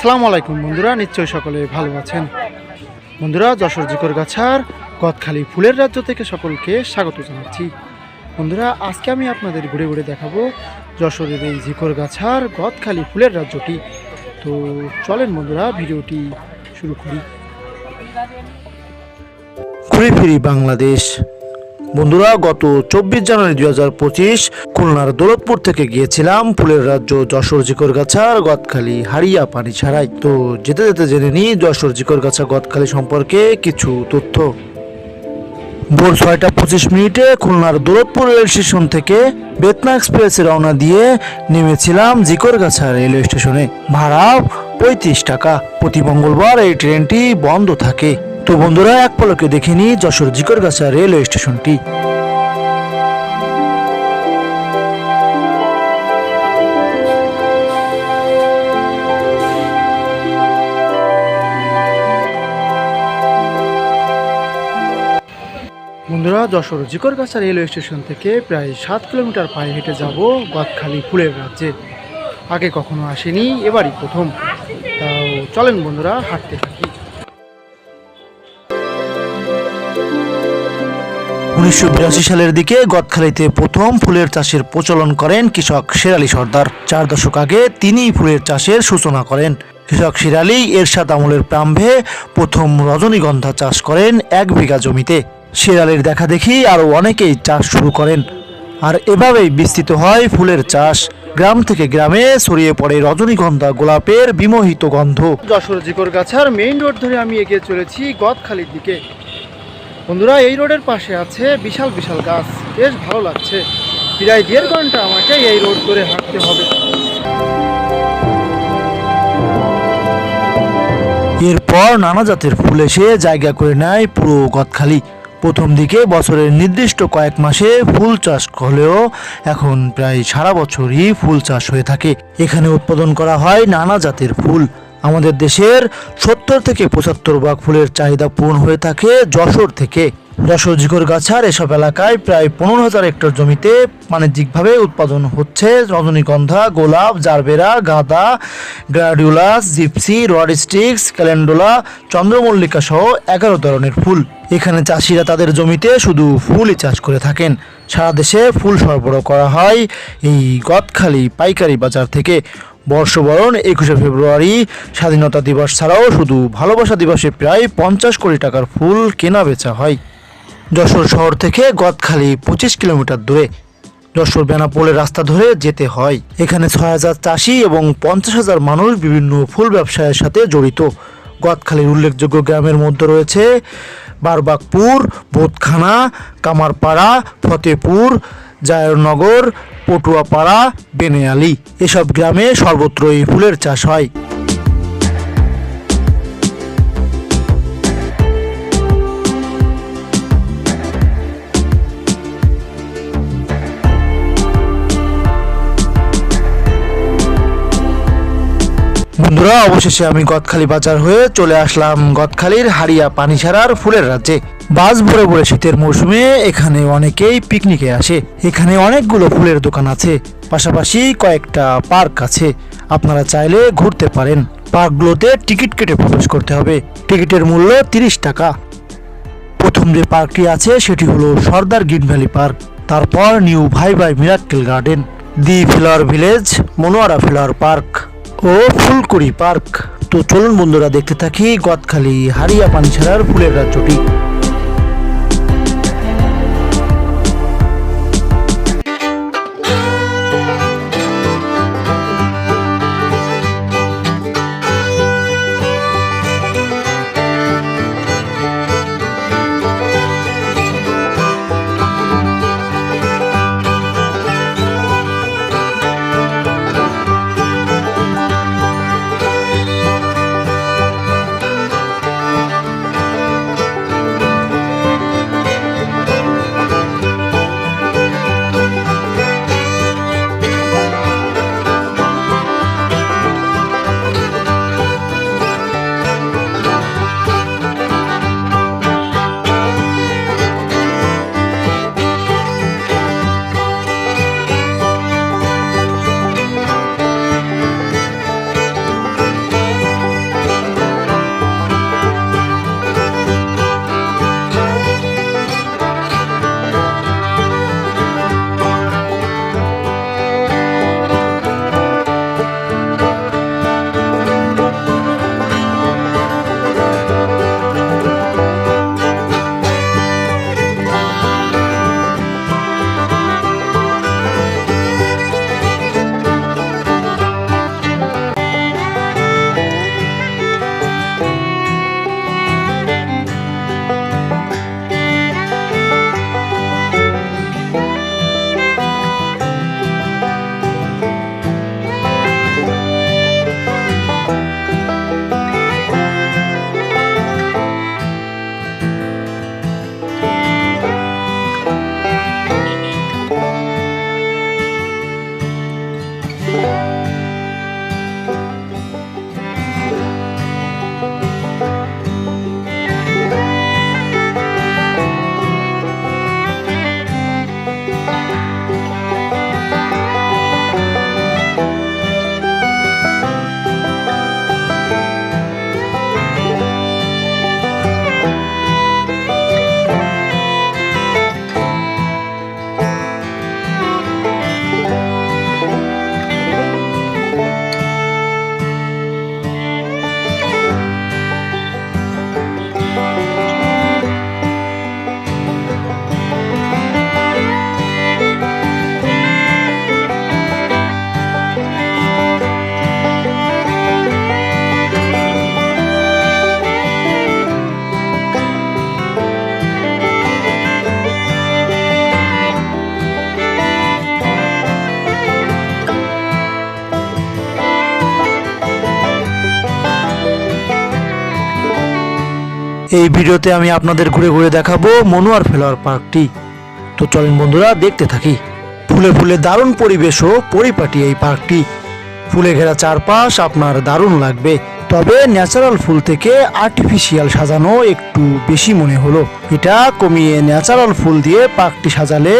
আসসালামু আলাইকুম বন্ধুরা, নিশ্চয়ই সকলে ভালো আছেন। বন্ধুরা, যশোর জিকর গাছার গদখালি ফুলের রাজ্য থেকে সকলকে স্বাগত জানাচ্ছি। বন্ধুরা, আজকে আমি আপনাদের ঘুরে ঘুরে দেখাবো যশোরের এই জিকর গাছার গদখালি ফুলের রাজ্যটি। তো চলেন বন্ধুরা, ভিডিওটি শুরু করি। ঘুরে ফিরি বাংলাদেশ। বন্ধুরা, গত চব্বিশ জানুয়ারি দুই হাজার পঁচিশ খুলনার দৌলতপুর থেকে গিয়েছিলাম ফুলের রাজ্য যশোর জিকরগাছার গদখালি হারিয়া পানি ছাড়াই। তো যেতে যেতে জেনে নিই যশোর জিকরগাছা গদখালি সম্পর্কে কিছু তথ্য। ভোর ছয়টা পঁচিশ মিনিটে খুলনার দৌলতপুর রেল স্টেশন থেকে বেতনা এক্সপ্রেসে রওনা দিয়ে নেমেছিলাম জিকরগাছা রেলওয়ে স্টেশনে। ভাড়া পঁয়ত্রিশ টাকা। প্রতি মঙ্গলবার এই ট্রেনটি বন্ধ থাকে। তো বন্ধুরা, এক পলকে দেখিনি যশোর জিকরগাছা রেলওয়ে স্টেশনটি। বন্ধুরা, যশোর জিকরগাছা রেলওয়ে স্টেশন থেকে প্রায় সাত কিলোমিটার পায়ে হেঁটে যাব গদখালি ফুলের রাজ্যে। আগে কখনো আসেনি, এবারই প্রথম। তাও চলেন বন্ধুরা, হাঁটতে থাকি। উনিশশো বিরাশি সালের দিকে গদখালিতে প্রথম ফুলের চাষের প্রচলন করেন কৃষক শেরালি সর্দার। চার দশক আগে তিনি ফুলের চাষের সূচনা করেন। কৃষক শিরালি এরশাদ আমলের প্রাম্ভে প্রথম রজনীগন্ধা চাষ করেন এক বিঘা জমিতে। শিরালির দেখা দেখি আরও অনেকেই চাষ শুরু করেন। আর এভাবেই বিস্তৃত হয় ফুলের চাষ। গ্রাম থেকে গ্রামে ছড়িয়ে পড়ে রজনীগন্ধা গোলাপের বিমোহিত গন্ধ। যশোর জিকরগাছার মেইন রোড ধরে আমি এগিয়ে চলেছি গদখালির দিকে। বন্ধুরা, এই রোডের পাশে আছে বিশাল বিশাল গাছ। বেশ ভালো লাগছে। প্রায় দেড় ঘণ্টা, আমাকে এই রোড ধরে হাঁটতে হবে। এরপর নানা জাতের ফুল এসে জায়গা করে নেয় পুরো গদখালি। প্রথম দিকে বছরের নির্দিষ্ট কয়েক মাসে ফুল চাষ হলেও এখন প্রায় সারা বছরই ফুল চাষ হয়ে থাকে। এখানে উৎপাদন করা হয় নানা জাতের ফুল। আমাদের দেশের সত্তর থেকে পঁচাত্তর ভাগ ফুলের চাহিদা পূরণ হয়ে থাকে যশোর থেকে। যশোর জিগর গাছার এসব এলাকায় প্রায় পনেরো হাজার হেক্টর জমিতে বাণিজ্যিকভাবে উৎপাদন হচ্ছে। রজনীগন্ধা, গোলাপ, জারবেরা, গাঁদা, gladiolus, gypsy, rod sticks, calendula, চন্দ্রমল্লিকা সহ এগারো ধরনের ফুল। এখানে চাষিরা তাদের জমিতে শুধু ফুলই চাষ করে থাকেন। সারা দেশে ফুল সরবরাহ করা হয় এই গদখালি পাইকারি বাজার থেকে। বর্ষবরণ একুশে ফেব্রুয়ারি স্বাধীনতা দিবস ছাড়াও শুধু ভালোবাসা দিবসে প্রায় পঞ্চাশ কোটি টাকার ফুল কেনা বেচা হয়। যশোর শহর থেকে গদখালি পঁচিশ কিলোমিটার দূরে। যশোর বেনাপোলের রাস্তা ধরে যেতে হয়। এখানে ছয় হাজার চাষি এবং পঞ্চাশ হাজার মানুষ বিভিন্ন ফুল ব্যবসায়ের সাথে জড়িত। গদখালির উল্লেখযোগ্য গ্রামের মধ্যে রয়েছে বারবাগপুর বোধখানা কামারপাড়া, ফতেপুর, জায়রনগর পটুয়াপাড়া, বেনেয়ালি। এসব গ্রামে সর্বত্রই ফুলের চাষ হয়। বন্ধুরা, অবশেষে আমি গদখালি বাজার হয়ে চলে আসলাম গদখালির হারিয়া পানি পানিছাড়ার ফুলের রাজ্যে। বাস ভরে ভরে শীতের মৌসুমে এখানে অনেকেই পিকনিকে আসে। এখানে অনেকগুলো ফুলের দোকান আছে, পাশাপাশি কয়েকটা পার্ক আছে। আপনারা চাইলে ঘুরতে পারেন। পার্কগুলোতে টিকিট কেটে প্রবেশ করতে হবে। টিকিটের মূল্য তিরিশ টাকা। প্রথম যে পার্কটি আছে, সেটি হলো সর্দার গ্রিন ভ্যালি পার্ক। তারপর new Bhai Bhai miracle garden. The flower village, Monowara flower park O Phulkuri park. তো চলুন বন্ধুরা দেখতে থাকি গদখালি হারিয়া পানিছাড়ার ফুলের রাজ্যটি। এই ভিডিওতে আমি আপনাদের ঘুরে ঘুরে দেখাবো মনোয়ার ফ্লাওয়ার পার্কটি। তো চলেন বন্ধুরা, দেখতে থাকি। ফুলে ফুলে দারুণ পরিবেশ ও পরিপাটি এই পার্কটি। ফুলে ঘেরা চারপাশ আপনার দারুণ লাগবে। তবে ন্যাচারাল ফুল থেকে আর্টিফিশিয়াল সাজানো একটু বেশি মনে হলো। এটা কমিয়ে ন্যাচারাল ফুল দিয়ে পার্কটি সাজালে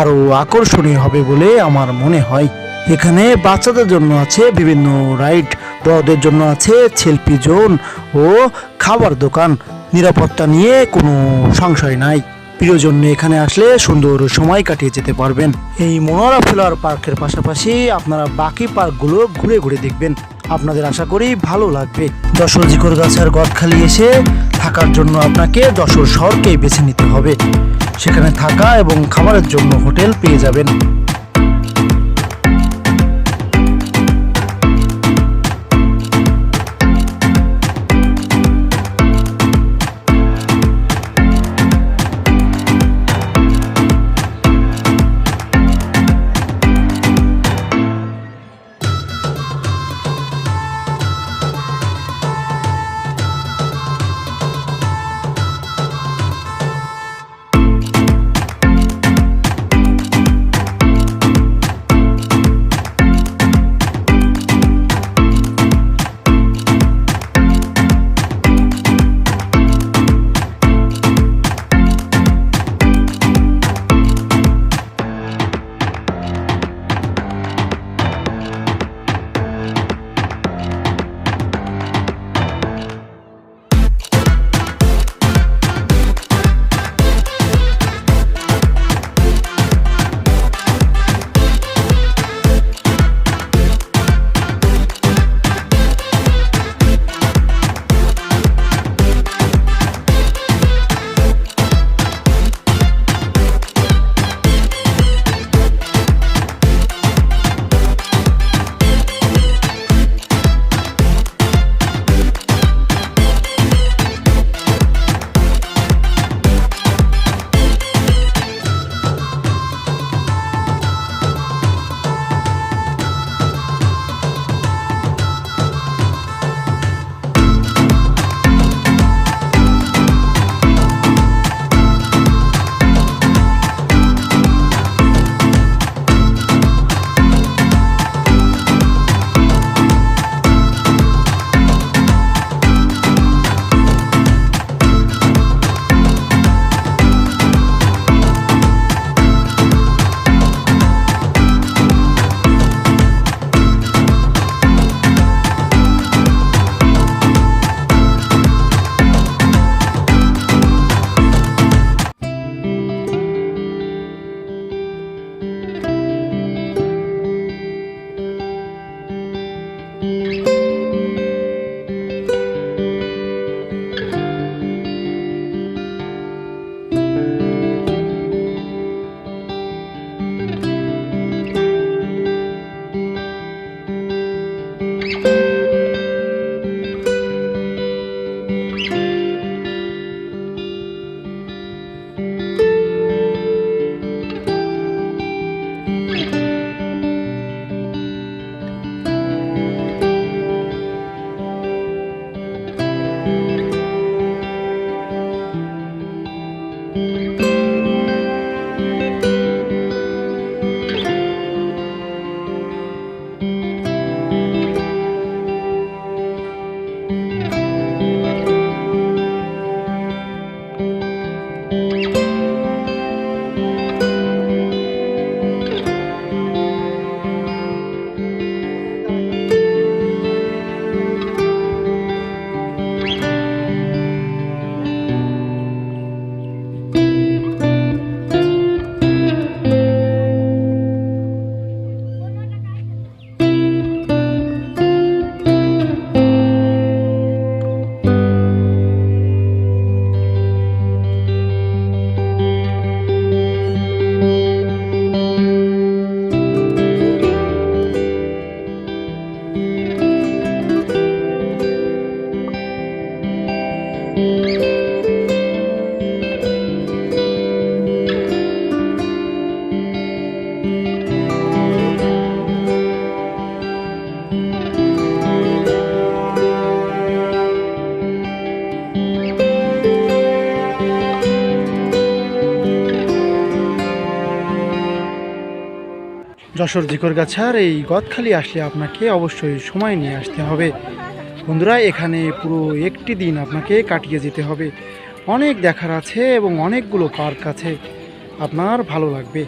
আরও আকর্ষণীয় হবে বলে আমার মনে হয়। এখানে বাচ্চাদের জন্য আছে বিভিন্ন রাইড, বড়দের জন্য আছে সেলফি জোন ও খাবার দোকান। নিরাপত্তা নিয়ে কোনো সংশয় নাই। প্রিয়জন এখানে আসলে সুন্দর সময় কাটিয়ে যেতে পারবেন। এই মনোরা ফ্লাওয়ার পার্কের পাশাপাশি আপনারা বাকি পার্কগুলো ঘুরে ঘুরে দেখবেন। আপনাদের আশা করি ভালো লাগবে। যশোর জিকর গাছের গদখালি এসে থাকার জন্য আপনাকে যশোর শহরকেই বেছে নিতে হবে। সেখানে থাকা এবং খাবারের জন্য হোটেল পেয়ে যাবেন। যশোর জিকরগাছার এই গদখালি আসলে আপনাকে অবশ্যই সময় নিয়ে আসতে হবে। বন্ধুরা, এখানে পুরো একটি দিন আপনাকে কাটিয়ে যেতে হবে। অনেক দেখার আছে এবং অনেকগুলো পার্ক আছে। আপনার ভালো লাগবে।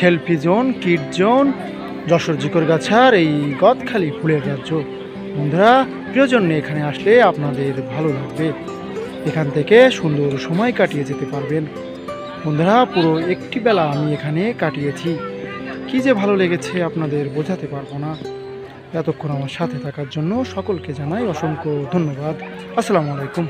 Selfie zone kit zone Jessore জিকর জিকরগাছার এই গদখালি ফুলের রাজ্য। বন্ধুরা, প্রিয়জন এখানে আসলে আপনাদের ভালো লাগবে। এখান থেকে সুন্দর সময় কাটিয়ে যেতে পারবেন। বন্ধুরা, পুরো একটি বেলা আমি এখানে কাটিয়েছি। কি যে ভালো লেগেছে আপনাদের বোঝাতে পারব না। এতক্ষণ আমার সাথে থাকার জন্য সকলকে জানাই অসংখ্য ধন্যবাদ। আসসালামু আলাইকুম।